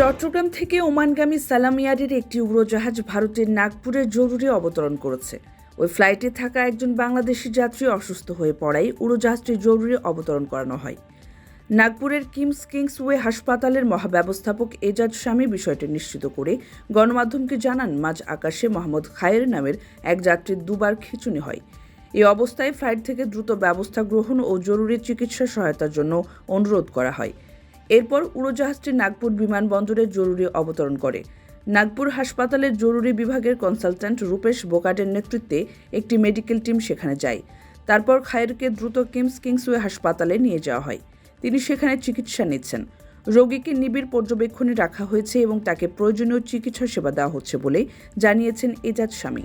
চট্টগ্রাম থেকে ওমানগামী সালামিয়ারের একটি উড়োজাহাজ ভারতের নাগপুরে জরুরি অবতরণ করেছে। ওই ফ্লাইটে থাকা একজন বাংলাদেশি যাত্রী অসুস্থ হয়ে পড়ায় উড়োজাহাজটি জরুরি অবতরণ করানো হয়। নাগপুরের কিমস কিংসওয়ে হাসপাতালের মহাব্যবস্থাপক এজাজ স্বামী বিষয়টি নিশ্চিত করে গণমাধ্যমকে জানান, মাঝ আকাশে মোহাম্মদ খায়ের নামের এক যাত্রীর দুবার খিচুনি হয়। এই অবস্থায় ফ্লাইট থেকে দ্রুত ব্যবস্থা গ্রহণ ও জরুরি চিকিৎসা সহায়তার জন্য অনুরোধ করা হয়। এরপর উড়োজাহাজটি নাগপুর বিমানবন্দরে জরুরি অবতরণ করে। নাগপুর হাসপাতালের জরুরি বিভাগের কনসালট্যান্ট রূপেশ বোকাটের নেতৃত্বে একটি মেডিকেল টিম সেখানে যায়। তারপর খায়েরকে দ্রুত কিমস কিংসওয়ে হাসপাতালে নিয়ে যাওয়া হয়। তিনি সেখানে চিকিৎসা নিচ্ছেন। রোগীকে নিবিড় পর্যবেক্ষণে রাখা হয়েছে এবং তাকে প্রয়োজনীয় চিকিৎসা সেবা দেওয়া হচ্ছে বলে জানিয়েছেন এজাজ স্বামী।